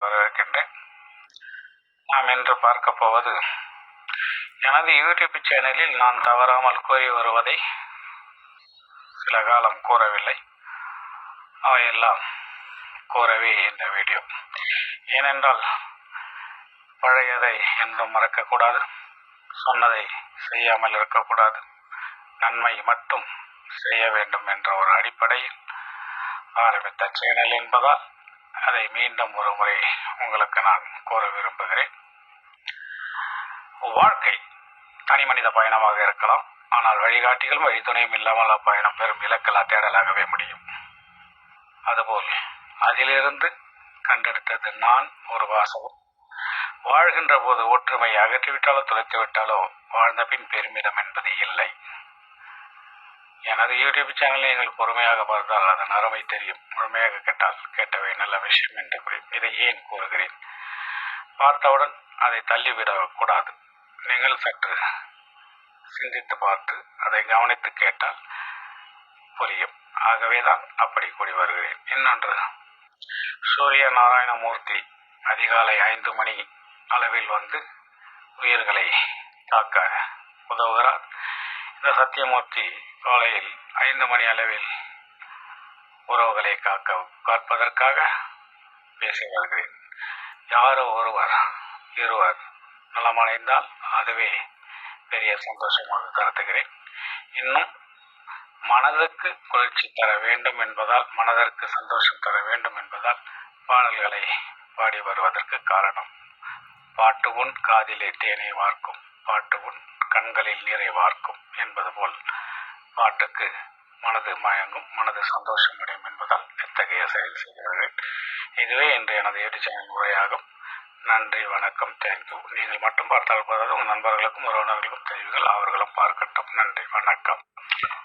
வரவேற்கின்றேன். நாம் இன்று பார்க்க போவது எனது யூடியூப் சேனலில் நான் தவறாமல் கூறி வருவதை சில காலம் கூறவில்லை. அவையெல்லாம் கூறவே இந்த வீடியோ. ஏனென்றால் பழையதை என்றும் மறக்கக்கூடாது சொன்னதை செய்யாமல் இருக்கக்கூடாது. நன்மை மட்டும் செய்ய வேண்டும் என்ற ஒரு அடிப்படையில் ஆரம்பித்த சேனல் என்பதால் அதை மீண்டும் ஒரு முறை உங்களுக்கு நான் கூற விரும்புகிறேன். வாழ்க்கை தனி மனித பயணமாக இருக்கலாம் ஆனால் வழிகாட்டிகளும் வழித்துணையும் இல்லாமல் அப்பயணம் பெரும் இலக்கலா தேடலாகவே முடியும். அதுபோல் அதிலிருந்து கண்டெடுத்தது நான் ஒரு வாசகம். வாழ்கின்ற போது ஒற்றுமை அகற்றிவிட்டாலோ துளைத்து விட்டாலோ வாழ்ந்த பின் பெருமிதம் என்பது இல்லை. எனது யூடியூப் சேனலை நீங்கள் பொறுமையாக பார்த்தால் அதன் அருமை தெரியும். முழுமையாக கேட்டால் கேட்டவை நல்ல விஷயம் என்று புரியும் இதை ஏன் கூறுகிறேன்? பார்த்தவுடன் அதை தள்ளிவிடக்கூடாது. நீங்கள் சற்று சிந்தித்து பார்த்து அதை கவனித்து கேட்டால் புரியும். ஆகவே தான் அப்படி கூறி வருகிறேன். இன்னொன்று சூரிய நாராயணமூர்த்தி அதிகாலை ஐந்து மணி அளவில் வந்து உயிர்களை தாக்க உதவுகிறார். இந்த சத்தியமூர்த்தி காலையில் ஐந்து மணி அளவில் உறவுகளை காக்க காப்பதற்காக பேசி வருகிறேன். யாரோ ஒருவர் இருவர் நலமடைந்தால் அதுவே பெரிய சந்தோஷமாக கருதுகிறேன். இன்னும் மனதுக்கு குளிர்ச்சி தர வேண்டும் என்பதால் மனதிற்கு சந்தோஷம் தர வேண்டும் என்பதால் பாடல்களை பாடி வருவதற்கு காரணம். பாட்டு உன் காதிலே தேனை வார்க்கும் பாட்டு உன் கண்களில் நீரை வார்க்கும் என்பது போல் பாட்டுக்கு மனது மயங்கும் மனது சந்தோஷம் அடையும் என்பதால் இத்தகைய செயல் செய்கிறார்கள். இதுவே இன்று எனது யூடியூப் சேனல் உரையாகும். நன்றி வணக்கம் தேங்க்யூ நீங்கள் மட்டும் பார்த்தால் போதாது உங்கள் நண்பர்களுக்கும் உறவினர்களுக்கும் தெரிவிங்கள் அவர்களும் பார்க்கட்டும். நன்றி வணக்கம்.